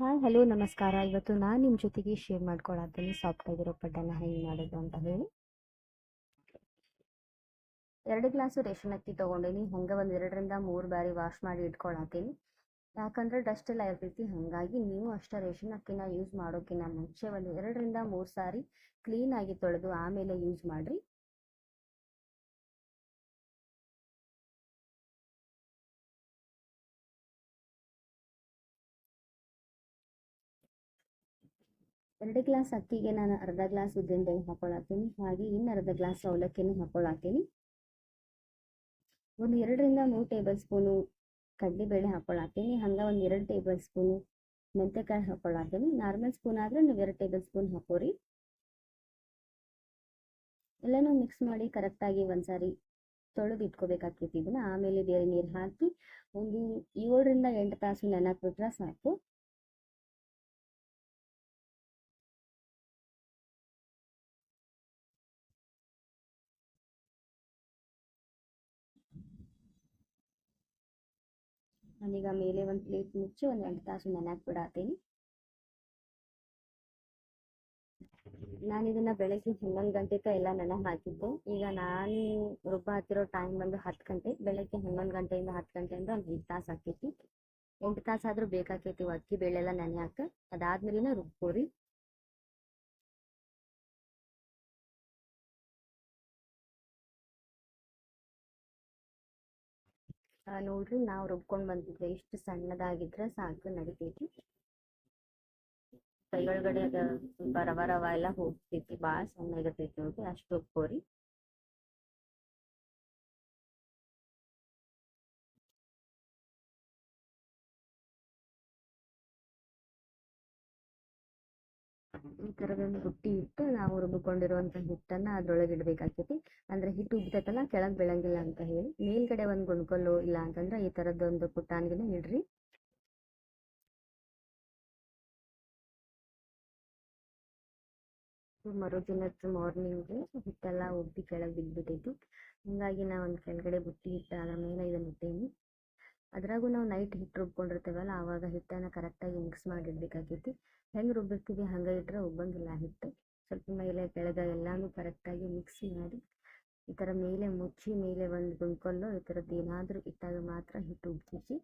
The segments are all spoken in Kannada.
ಹಾಯ್ ಹಲೋ, ನಮಸ್ಕಾರ. ಇವತ್ತು ನಾನು ನಿಮ್ಮ ಜೊತೆಗೆ ಶೇರ್ ಮಾಡ್ಕೊಳತ್ತೀನಿ ಸಾಫ್ಟ್ ಆಗಿರೋ ಪಡ್ಡನ್ನ ಹೆಂಗೆ ಮಾಡೋದು ಅಂತ ಹೇಳಿ. ಎರಡು ಗ್ಲಾಸು ರೇಷನ್ ಅಕ್ಕಿ ತೊಗೊಂಡೀನಿ. ಹಂಗೆ ಒಂದು ಎರಡರಿಂದ ಮೂರು ಬಾರಿ ವಾಶ್ ಮಾಡಿ ಇಟ್ಕೊಳತ್ತೀನಿ ಯಾಕಂದ್ರೆ ಡಸ್ಟ್ ಎಲ್ಲ ಇರ್ತೈತಿ. ಹಾಗಾಗಿ ನೀವು ಅಷ್ಟೇ ರೇಷನ್ ಅಕ್ಕಿನ ಯೂಸ್ ಮಾಡೋಕ್ಕಿಂತ ಮುಂಚೆ ಒಂದು ಎರಡರಿಂದ ಮೂರು ಸಾರಿ ಕ್ಲೀನಾಗಿ ತೊಳೆದು ಆಮೇಲೆ ಯೂಸ್ ಮಾಡಿರಿ. ಎರಡು ಗ್ಲಾಸ್ ಅಕ್ಕಿಗೆ ನಾನು ಅರ್ಧ ಗ್ಲಾಸ್ ಉದ್ದಿನಬೇಳೆ ಹಾಕೊಳತ್ತೀನಿ. ಹಾಗೆ ಇನ್ನು ಅರ್ಧ ಗ್ಲಾಸ್ ಅವಲಕ್ಕಿನೂ ಹಾಕೊಳತ್ತೀನಿ. ಒಂದು ಎರಡರಿಂದ ಮೂರು ಟೇಬಲ್ ಸ್ಪೂನು ಕಡಲೆಬೇಳೆ ಹಾಕೊಳತ್ತೀನಿ. ಹಂಗೆ ಒಂದು ಎರಡು ಟೇಬಲ್ ಸ್ಪೂನು ಮೆಂತೆಕಾಯಿ ಹಾಕೊಳತ್ತೀನಿ. ನಾರ್ಮಲ್ ಸ್ಪೂನ್ ಆದರೆ ನೀವು ಎರಡು ಟೇಬಲ್ ಸ್ಪೂನ್ ಹಾಕೋರಿ. ಎಲ್ಲನೂ ಮಿಕ್ಸ್ ಮಾಡಿ ಕರೆಕ್ಟಾಗಿ ಒಂದ್ಸಾರಿ ತೊಳೆದು ಇಟ್ಕೋಬೇಕಾಗ್ತೈತಿ ಇದನ್ನ ಆಮೇಲೆ ಬೇರೆ ನೀರು ಹಾಕಿ ಒಂದು ಏಳರಿಂದ ಎಂಟು ತಾಸು ನೆನಕ್ಬಿಟ್ರೆ ಸಾಕು. ನಾನೀಗ ಮೇಲೆ ಒಂದು ಪ್ಲೇಟ್ ಮುಚ್ಚಿ ಒಂದು ಎರಡು ತಾಸು ನೆನೆಯಕ್ಕೆ ಬಿಡಾತೀನಿ. ನಾನು ಇದನ್ನ ಬೆಳಗ್ಗೆ ಹನ್ನೊಂದು ಗಂಟೆಗೆ ಎಲ್ಲ ನೆನೆ ಹಾಕಿದ್ದೆ. ಈಗ ನಾನು ರುಬ್ಬ ಹತ್ತಿರೋ ಟೈಮ್ ಬಂದು ಹತ್ತು ಗಂಟೆ, ಬೆಳಗ್ಗೆ ಹನ್ನೊಂದು ಗಂಟೆಯಿಂದ ಹತ್ತು ಗಂಟೆಯಿಂದ ಒಂದು ಎಂಟು ತಾಸು ಆಕೈತಿ ಎಂಟು ತಾಸು ಆದ್ರೂ ಬೇಕಾಕೈತಿ ಅಕ್ಕಿ ಬೇಳೆ ಎಲ್ಲ ನೆನೆಯಾಕ. ಅದಾದ್ಮೇಲೆ ರುಬ್ಕೋರಿ ನೋಡ್ರಿ ನಾವು ರುಬ್ಕೊಂಡು ಬಂದಿದ್ವಿ. ಇಷ್ಟು ಸಣ್ಣದಾಗಿದ್ರೆ ಸಾಕು ನಡಿತೈತಿ. ಕೈ ಒಳಗಡೆ ಅದ ಸ್ವಲ್ಪ ರವ ರವ ಎಲ್ಲ ಹೋಗ್ತೈತಿ. ಭಾಳ ಸಣ್ಣಗಿರ್ತೈತಿ ನೋಡ್ರಿ, ಅಷ್ಟು ರುಬ್ಕೋರಿ ಈ ಥರದೊಂದು ಬುಟ್ಟಿ ಇಟ್ಟು ನಾವು ರುಬ್ಬಿಕೊಂಡಿರುವಂತಹ ಹಿಟ್ಟನ್ನ ಅದರೊಳಗೆ ಇಡಬೇಕಾಗ್ತೈತಿ. ಅಂದ್ರೆ ಹಿಟ್ಟು ಉಬ್ತೈತಲ್ಲ ಕೆಳಗೆ ಬೀಳಂಗಿಲ್ಲ ಅಂತ ಹೇಳಿ. ಮೇಲ್ಗಡೆ ಒಂದು ಗುಣ್ಕಲ್ಲು ಇಲ್ಲ ಅಂತಂದ್ರೆ ಈ ಥರದ್ದೊಂದು ಪುಟ್ಟಾಣಿಗೆನ ಇಡ್ರಿ. ಮರುದಿನದ ಮಾರ್ನಿಂಗ್ ಹಿಟ್ಟೆಲ್ಲ ಉಬ್ಬಿ ಕೆಳಗೆ ಬಿದ್ದುಬಿಟ್ಟೈತಿ ಹಿಂಗಾಗಿ ನಾ ಒಂದ್ ಕೆಳಗಡೆ ಬುಟ್ಟಿ ಹಿಟ್ಟು ಅದ್ರ ಮೇಲೆ ಇದನ್ನ ಇಟ್ಟೇನಿ ಅದ್ರಾಗೂ ನಾವು ನೈಟ್ ಹಿಟ್ಟು ರುಬ್ಕೊಂಡಿರ್ತೇವಲ್ಲ, ಆವಾಗ ಹಿಟ್ಟನ್ನು ಕರೆಕ್ಟಾಗಿ ಮಿಕ್ಸ್ ಮಾಡಿ ಇಡಬೇಕಾಗೈತಿ. ಹೆಂಗೆ ರುಬ್ಬಿರ್ತೀವಿ ಹಂಗೆ ಇಟ್ಟರೆ ಉಬ್ಬಂಗಿಲ್ಲ ಹಿಟ್ಟು. ಸ್ವಲ್ಪ ಮೇಲೆ ಕೆಳಗೆ ಎಲ್ಲಾನು ಕರೆಕ್ಟಾಗಿ ಮಿಕ್ಸ್ ಮಾಡಿ, ಈ ಥರ ಮೇಲೆ ಮುಚ್ಚಿ ಮೇಲೆ ಒಂದು ಗುಂಡ್ಕೊಲ್ಲೋ, ಈ ಥರದ್ದು ಏನಾದರೂ ಇಟ್ಟಾಗ ಮಾತ್ರ ಹಿಟ್ಟು ಉಬ್ಬಿಸಿ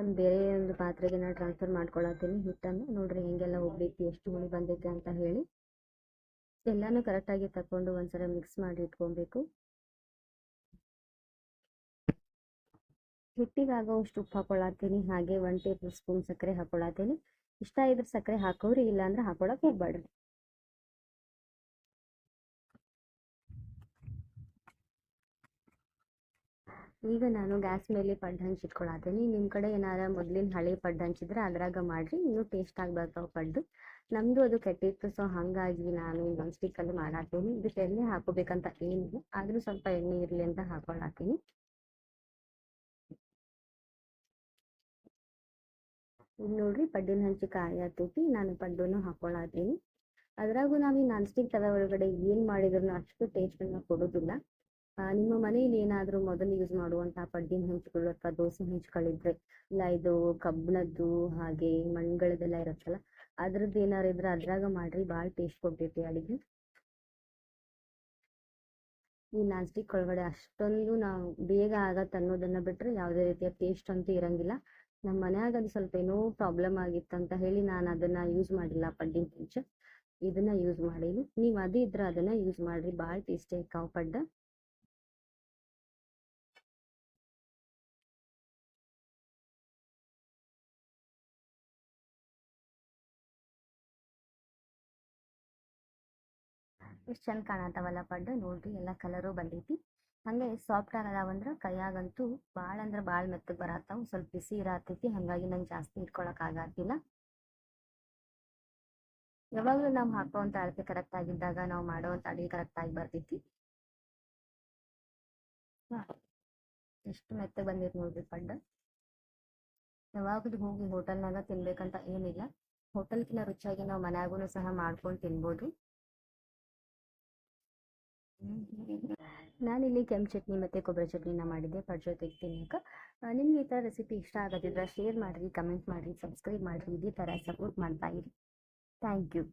ಒಂದು ಬೇರೆ ಒಂದು ಪಾತ್ರೆಗೆ ನಾನು ಟ್ರಾನ್ಸ್ಫರ್ ಮಾಡ್ಕೊಳತ್ತೀನಿ ಹಿಟ್ಟನ್ನು. ನೋಡ್ರಿ ಹೆಂಗೆಲ್ಲ ಉಬ್ಬೈತಿ ಎಷ್ಟು ಹುಳಿ ಬಂದೈತೆ ಅಂತ ಹೇಳಿ. ಎಲ್ಲಾನು ಕರೆಕ್ಟಾಗಿ ತಕೊಂಡು ಒಂದ್ಸಲ ಮಿಕ್ಸ್ ಮಾಡಿ ಇಟ್ಕೊಬೇಕು. ಹಿಟ್ಟಿಗೆ ಆಗೋವಷ್ಟು ಉಪ್ಪು ಹಾಕೊಳತ್ತೀನಿ. ಹಾಗೆ ಒನ್ ಟೇಬಲ್ ಸ್ಪೂನ್ ಸಕ್ಕರೆ ಹಾಕೊಳತ್ತೀನಿ. ಇಷ್ಟ ಇದ್ರೆ ಸಕ್ಕರೆ ಹಾಕೋರಿ, ಇಲ್ಲಾಂದ್ರೆ ಹಾಕೊಳಕ್ ಹೋಗ್ಬೇಡ್ರಿ ಈಗ ನಾನು ಗ್ಯಾಸ್ ಮೇಲೆ ಪಡ್ಡು ಹಂಚಿಟ್ಕೊಳತ್ತೀನಿ ನಿಮ್ಮ ಕಡೆ ಏನಾರ ಮೊದಲಿನ ಹಳೆ ಪಡ್ಡು ಹಂಚಿದ್ರೆ ಅದ್ರಾಗ ಮಾಡ್ರಿ. ಇನ್ನೂ ಟೇಸ್ಟ್ ಆಗ್ಬರ್ತಾವ ಪಡ್ಡು ನಮ್ದು ಅದು ಕೆಟ್ಟಿತ್ತು ಸೊ ಹಾಗಾಗಿ ನಾನು ಸ್ಟಿಕ್ ಸ್ಟಿಕ್ಕಲ್ಲಿ ಮಾಡಾತೀನಿ ಇದಕ್ಕೆ ಎಣ್ಣೆ ಹಾಕೋಬೇಕಂತ ಏನಿಲ್ಲ. ಆದ್ರೂ ಸ್ವಲ್ಪ ಎಣ್ಣೆ ಇರಲಿ ಅಂತ ಹಾಕೊಳತ್ತೀನಿ ಈಗ ನೋಡ್ರಿ ಪಡ್ಡಿನ ಹಂಚಿ ಕಾಯಿ ಹತ್ತೈತಿ ನಾನು ಪಡ್ಡುನು ಹಾಕೊಳತ್ತೀನಿ ಅದ್ರಾಗೂ ನಾವು ಈ ನಾನ್ ಸ್ಟಿಕ್ ತವೆ ಒಳಗಡೆ ಏನ್ ಮಾಡಿದ್ರು ಅಷ್ಟು ಟೇಸ್ಟನ್ನು ಕೊಡೋದಿಲ್ಲ. ನಿಮ್ಮ ಮನೆಯಲ್ಲಿ ಏನಾದರೂ ಮೊದಲು ಯೂಸ್ ಮಾಡುವಂತಹ ಪಡ್ಡಿನ ಹೆಂಚುಗಳು ಅಥವಾ ದೋಸೆ ಹೆಂಚುಗಳಿದ್ರೆ ಇಲ್ಲ ಇದು ಕಬ್ಬಿಣದ್ದು ಹಾಗೆ ಮಣ್ಗಳದೆಲ್ಲ ಇರುತ್ತಲ್ಲ, ಅದ್ರದ್ದು ಏನಾರು ಇದ್ರೆ ಅದ್ರಾಗ ಮಾಡ್ರಿ ಭಾಳ ಟೇಸ್ಟ್ ಕೊಡ್ತೈತಿ ಅಡಿಗೆ. ಈ ನಾನ್ ಸ್ಟಿಕ್ ಒಳಗಡೆ ಅಷ್ಟೊಂದು ನಾವು ಬೇಗ ಆಗತ್ತೆ ಅನ್ನೋದನ್ನ ಬಿಟ್ರೆ ಯಾವುದೇ ರೀತಿಯ ಟೇಸ್ಟ್ ಅಂತೂ ಇರಂಗಿಲ್ಲ. ನಮ್ಮ ಮನ್ಯಾಗ ಅದು ಸ್ವಲ್ಪ ಏನೋ ಪ್ರಾಬ್ಲಮ್ ಅಂತ ಹೇಳಿ ನಾನು ಅದನ್ನ ಯೂಸ್ ಮಾಡಿಲ್ಲ ಪಡ್ಡಿನ ಹೆಂಚು ಇದನ್ನ ಯೂಸ್ ಮಾಡೀನಿ. ನೀವು ಅದೇ ಇದ್ರೆ ಅದನ್ನ ಯೂಸ್ ಮಾಡ್ರಿ ಭಾಳ ಟೇಸ್ಟಿ ಕಾವು ಪಡ್ಡ ಎಷ್ಟು ಚಂದ ಕಾಣತ್ತಾವಲ್ಲ ಪಡ್ಡು ನೋಡ್ರಿ ಎಲ್ಲ ಕಲರು ಬಂದೈತಿ. ಹಂಗೆ ಸಾಫ್ಟ್ ಆಗದಾವಂದ್ರೆ ಕೈಯಾಗಂತೂ ಭಾಳ ಅಂದ್ರೆ ಭಾಳ ಮೆತ್ತಗೆ ಬರತ್ತಾವ, ಸ್ವಲ್ಪ ಬಿಸಿ ಇರತ್ತೈತಿ, ಹಂಗಾಗಿ ನಂಗೆ ಜಾಸ್ತಿ ಇಟ್ಕೊಳಕ್ ಆಗತ್ತಿಲ್ಲ ಯಾವಾಗಲೂ ನಾವು ಹಾಕೋವಂಥ ಅಳತೆ ಕರೆಕ್ಟ್ ಆಗಿದ್ದಾಗ ನಾವು ಮಾಡೋವಂಥ ಅಡಿಗೆ ಕರೆಕ್ಟ್ ಆಗಿ ಬರ್ತೈತಿ. ಎಷ್ಟು ಮೆತ್ತಗೆ ಬಂದಿತ್ತು ನೋಡ್ರಿ ಪಡ್ಡು ಯಾವಾಗಲೂ ಹೋಗಿ ಹೋಟೆಲ್ನಾಗ ತಿನ್ಬೇಕಂತ ಏನಿಲ್ಲ. ಹೋಟೆಲ್ಕಿನ್ನ ರುಚಿಯಾಗಿ ನಾವು ಮನ್ಯಾಗೂ ಸಹ ಮಾಡ್ಕೊಂಡು ತಿನ್ಬೋದು. ನಾನಿಲ್ಲಿ ಕೆಂಪು ಚಟ್ನಿ ಮತ್ತು ಕೊಬ್ಬರಿ ಚಟ್ನಿನ ಮಾಡಿದ್ದೆ. ಪಡ್ ಜೊತೆಗೆ ತಿನ್ನೋಕೆ ನಿಮ್ಗೆ ಈ ಥರ ರೆಸಿಪಿ ಇಷ್ಟ ಆಗೋದಿದ್ರೆ ಶೇರ್ ಮಾಡಿರಿ ಕಮೆಂಟ್ ಮಾಡಿರಿ ಸಬ್ಸ್ಕ್ರೈಬ್ ಮಾಡಿರಿ. ಇದೇ ಥರ ಸಪೋರ್ಟ್ ಮಾಡ್ತಾ ಇರಿ. Thank you